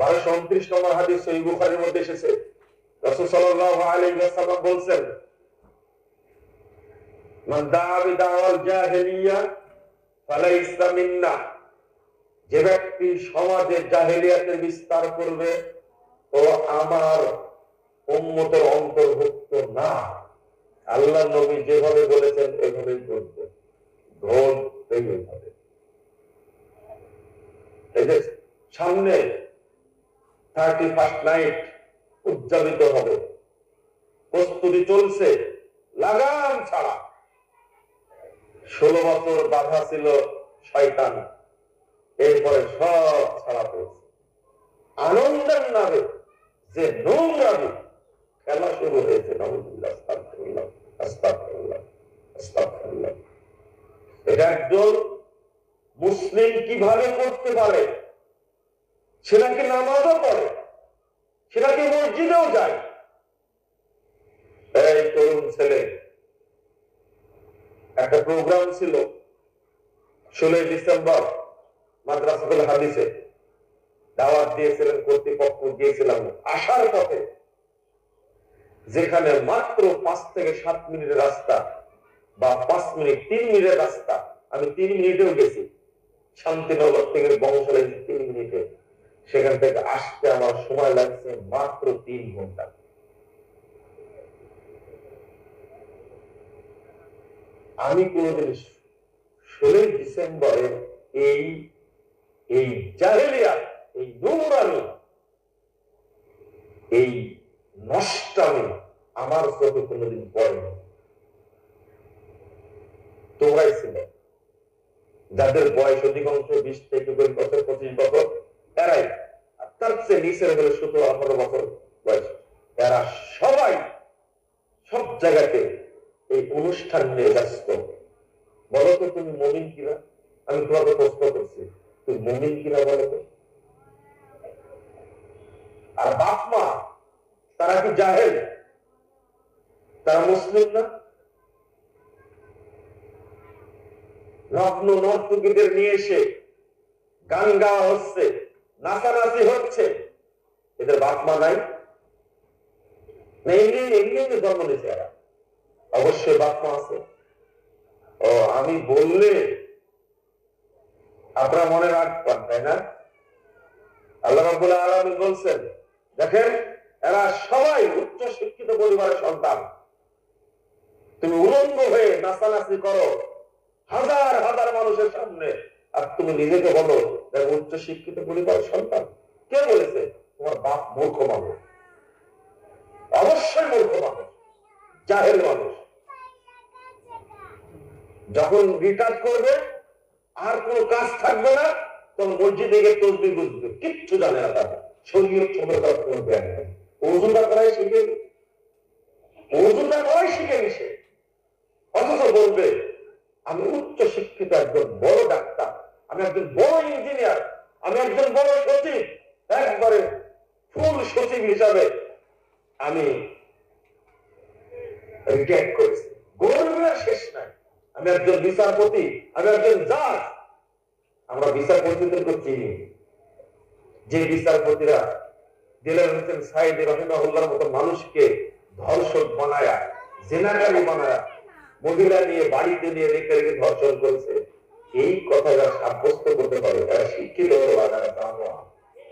বারোশো নম্বর হাদিস সহিহ বুখারীর মধ্যে এসেছে। রাসূল ওয়াসাল্লাম বলছেন যে ব্যক্তি সমাজে জাহেলিয়াতের বিস্তার করবে, ও আমার উম্মতের অন্তর্ভুক্ত না। আল্লাহ নবী যেভাবে বলেছেন, এভাবেই করবে। ধন এইভাবে সামনে থার্টি ফার্স্ট নাইট উদযাপিত হবে। প্রস্তুতি চলছে লাগাম ছাড়া। ষোলো বছর বাধা ছিল শয়তান। এরপরে সব ছাড়া পড়ছে। আনন্দের নামে যে নোংরামে খেলা শুরু হয়েছে এটা একজন মুসলিম কীভাবে করতে পারে? সেটা কি নামাজও পড়ে সেটা কি মসজিদেও যায়। এই তরুণ ছেলে, একটা প্রোগ্রাম ছিল ষোলোই ডিসেম্বর মাদ্রাসাতুল হাদিসে। দাওয়াত দিয়েছিলেন কর্তৃপক্ষ, গিয়েছিলাম আসার পথে, যেখানে মাত্র পাঁচ থেকে সাত মিনিটের রাস্তা বা পাঁচ মিনিট, তিন মিনিটের রাস্তা। আমি তিন মিনিটেও গেছি। শান্তিনগর থেকে বংশালে তিন মিনিটে। সেখান থেকে আসতে আমার সময় লাগছে মাত্র তিন ঘণ্টা। আমি কোনদিন ষোলোই ডিসেম্বরে এই এই জাহেলিয়া এই নোংরামি, এই নষ্টামি আমার চোখে কোনোদিন পড়েনি। তোমরাই ছিলে। যাদের বয়স অধিকাংশ বিশ থেকে বছর, পঁচিশ বছর নিচের হলে সতেরো আঠারো বছর বয়স। এরা সবাই সব জায়গাতে এই অনুষ্ঠান নিয়ে ব্যস্ত। বলো তুমি মমিন কিনা আমি তোমাকে প্রশ্ন করছি, তুমি মমিন কিনা বলো আর বাপ মা, তারা কি জাহেল? তারা মুসলিম না? নগ্ন নর্তকীদের নিয়ে এসে গান গাওয়া হচ্ছে, নাচানাচি হচ্ছে। বাপ মা নাই। এমনি এমনি জন্ম নিয়েছে এরা। অবশ্যই বাপ আছে। ও, আমি বললে আপনারা মনে রাখবেন, তাই না? আল্লাহ রাব্বুল আলামিন বলছেন, দেখেন, এরা সবাই উচ্চ শিক্ষিত পরিবারের সন্তান। তুমি উলঙ্গ হয়ে নাচানাচি করো, হাজার হাজার মানুষের সামনে। আর তুমি নিজেকে বলো উচ্চ শিক্ষিত পরিবারের সন্তান। কে বলেছে? তোমার বাপ মূর্খ মানুষ। অবশ্যই মূর্খ মানুষ, জাহেল মানুষ। যখন রিটার্ন করবে, আর কোনো কাজ থাকবে না, তখন মসজিদে গিয়ে তসবি বুঝবে, কিচ্ছু জানে না তারা। শরীর ছোট তার কোনো জ্ঞান নেই ওজনটা করাই শিখে ওজনটা করাই শিখে নিছে অথচ বলবে, আমি উচ্চ শিক্ষিত একজন বড় ডাক্তার, আমি একজন বড় ইঞ্জিনিয়ার আমি একজন বড় সচিব। একবারে ফুল সচিব হিসাবে আমি রিটায়ার করেছি। গৌরবের শেষ নাই। আমি একজন বিচারপতি, আমি একজন জাজ। আমরা চিনি। যে বিচারপতিরা হোসেন সাইদ রহিমাহুল্লার মতো মানুষকে ধর্ষক বানায়া, জেনাকারী বানায়া, মহিলা নিয়ে বাড়িতে নিয়ে রেখে রেখে ধর্ষণ করছে, এই কথা যারা সাব্যস্ত করতে পারে তারা শিক্ষিত তারা জানোয়া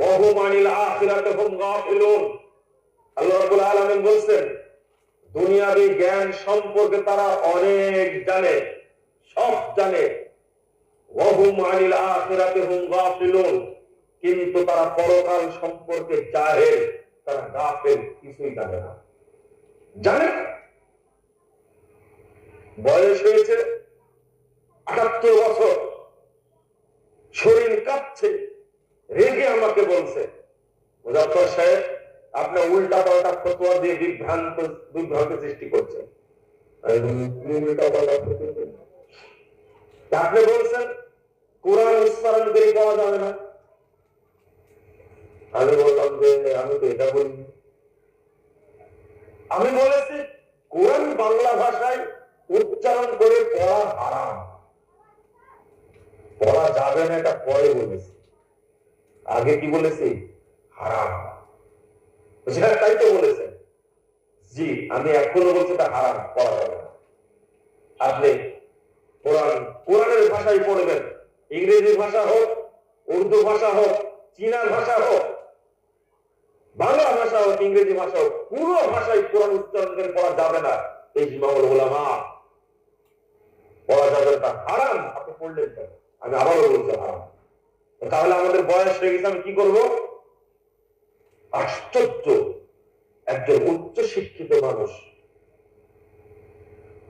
আল্লাহ জ্ঞান সম্পর্কে তারা অনেক জানে, সব জানে। কিন্তু তারা পরকাল সম্পর্কে জাহেল তারা গাফেল কিছুই জানে না। জানে। বয়স হয়েছে আটাত্তর বছর। শরীর কাঁপছে। রেগে আমাকে বলছে মুজাফর সাহেব, আপনি উল্টা পাল্টা ফতোয়া দিয়ে বিভ্রান্ত বিভ্রান্ত সৃষ্টি। তা আপনি বলছেন, কোরআন উচ্চারণ করে পাওয়া যাবে না। আমি বললাম যে, আমি তো এটা বলিনি আমি বলেছি, কোরআন বাংলা ভাষায় উচ্চারণ করে পড়া হারাম। পড়া যাবে না, এটা পরে বলেছি। আগে কি বলেছি? হারাম। সেটা তাই তো বলেছেন জি, আমি এখনও বলছি এটা হারাম পড়া যাবে আপনি কোরআন, কোরআনের ভাষায় পড়বেন। ইংরেজি ভাষা হোক, উর্দু ভাষা হোক, চীনা ভাষা হোক, বাংলা ভাষা হোক, ইংরেজি ভাষা হোক, পুরো ভাষায় কোরআন উচ্চারণ করে পড়া যাবে না। এই জিমাউল ওলামা। পড়া যাবে না হারাম। আপনি পড়লেন আমি আবারও বলছি, হারাম। তাহলে আমাদের বয়স হয়ে গেছে, আমি কি করব? আশ্চর্য! একজন উচ্চ শিক্ষিত মানুষ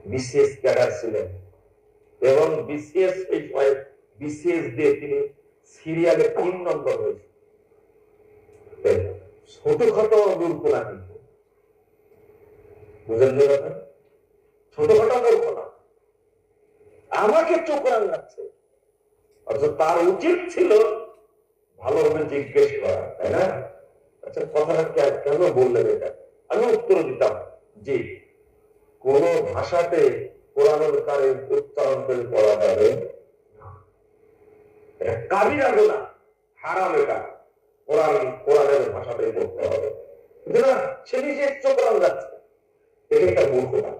বিসিএস ক্যাডার ছিলেন এবং বিসিএস এই সময় বিসিএস দিয়ে তিনি সিরিয়ালে তিন নম্বর হয়েছে ছোটখাটো মূর্খ না কিন্তু। বুঝলেন? ছোটখাটো মূর্খ না আমাকে চোখ রাঙাচ্ছে। অথচ তার উচিত ছিল ভালোভাবে জিজ্ঞেস করা, তাই না? আচ্ছা কথাটা কেন বললেন এটা? আমি উত্তর দিতাম যে কোন ভাষাতে উচ্চারণ করে পড়া যাবে হারাম এটা। কোরআন, কোরআনের ভাষাতে পড়তে হবে। না? সে নিজে চোখ যাচ্ছে এটা একটা মূর্খতা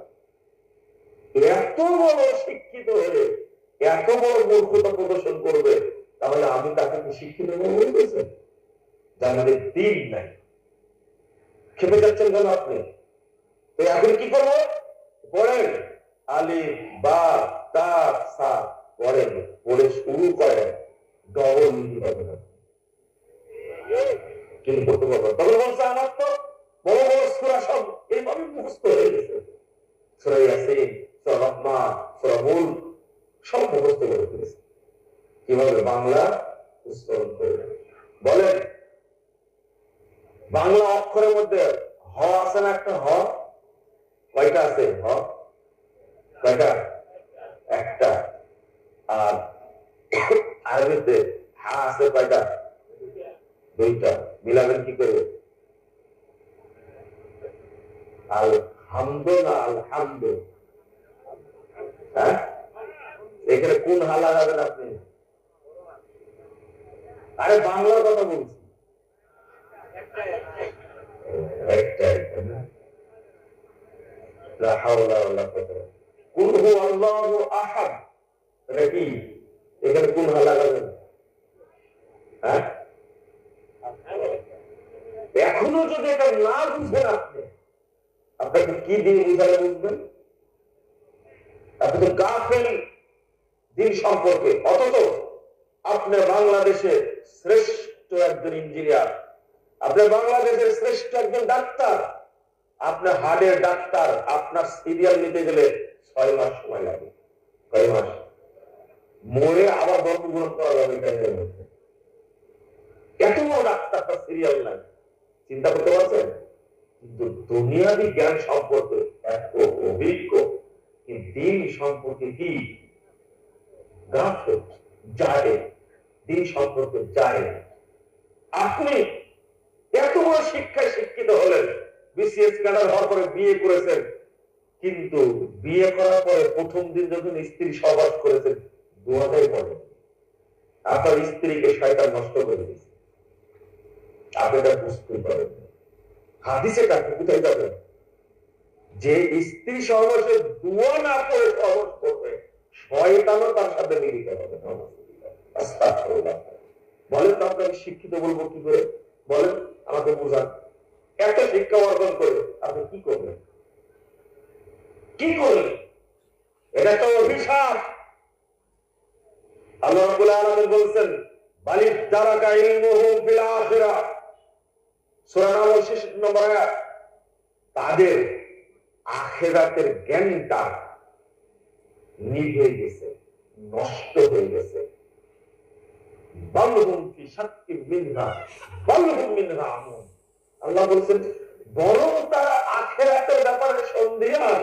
এত বড় শিক্ষিত হয়ে এত বড় মূর্খতা প্রদর্শন করবে, তাহলে আমি তাকে কি শিক্ষিত দিন নাই। খেপে যাচ্ছেন কেন আপনি? তো এখন কি করব? পড়েন আলি, বা, তা, সা পড়েন পড়ে শুরু করেন। ডবল কিন্তু তখন বলছে আমার তো বড় বড় সুরা সব এইভাবে মুখস্থ হয়ে গেছে সুরা ইয়াসিন সুরা রহমান সুরা মুল সব মুখস্থ করে ফেলেছে কীভাবে বাংলা উচ্চারণ করবে বলেন বাংলা অক্ষরের মধ্যে হ আছে না একটা হ কয়টা আছে? হ কয়টা? একটা। আর আরবিতে হা আছে কয়টা? দুইটা। মিলাবেন কি করে? আল হামদ না আল হামদ হ্যাঁ? এখানে কোন হা লাগাবেন আপনি? আরে বাংলার কথা বলছি। একটাই না? এখানে যদি এটা না বুঝবেন আপনি, আপনাকে কি দিয়ে বুঝালে বুঝবেন? আপনি তো গাফেল দিন সম্পর্কে। অথচ আপনি বাংলাদেশের শ্রেষ্ঠ একজন ইঞ্জিনিয়ার। আপনি বাংলাদেশের শ্রেষ্ঠ একজন ডাক্তার। আপনার হার্টের ডাক্তার আপনার সিরিয়াল নিতে গেলে ছয় মাস সময় লাগে। কয় মাস? মরে আবার জন্মগ্রহণ করা যাবে টাইমের মধ্যে এত বড় ডাক্তার তার সিরিয়াল নাই। চিন্তা করতে পারছেন? কিন্তু দুনিয়াবি জ্ঞান সম্পর্কে এত অভিজ্ঞ দিন সম্পর্কে কি? গাফেল যায় দিন সম্পর্কে যায় আপনি এত বড় শিক্ষায় শিক্ষিত হলেন। বিসিএস ক্যাডার হওয়ার পরে বিয়ে করেছেন। কিন্তু বিয়ে করার পরে প্রথম দিন যখন স্ত্রী সবাস করেছেন দুয়াটাই পড়ে। আপনার স্ত্রীকে শয়তান নষ্ট করে দিয়েছে। আপনি এটা বুঝতে পারেন হাদিসে কাকে কোথায় যাবেন যে স্ত্রী সহবাসে দুয়া না করে সহবাস করবে, শয়তানও তার সাথে মিলিত হবে বলেন তো আপনাকে শিক্ষিত বলব কি করে? বলেন, আমাকে বুঝান। একটা শিক্ষা অর্জন করে আপনি কি করবেন? কি করবেন? এটা তো অভিশাপ। আল্লাহ আলামিন বলছেন, বালিদ দারাকা ইলমুহু ফিল আখিরাহ সূরা নামল 66 নম্বর আয়াত তাদের আখেরাতের জ্ঞানটা নিভে গেছে, নষ্ট হয়ে গেছে। বাল্যহুম ফি শাক্কি মিনহা বাল্যহুম মিনহা আমুন। আল্লাহ বলছেন বরং তারা আখেরাতের ব্যাপারে সন্ধিয়ান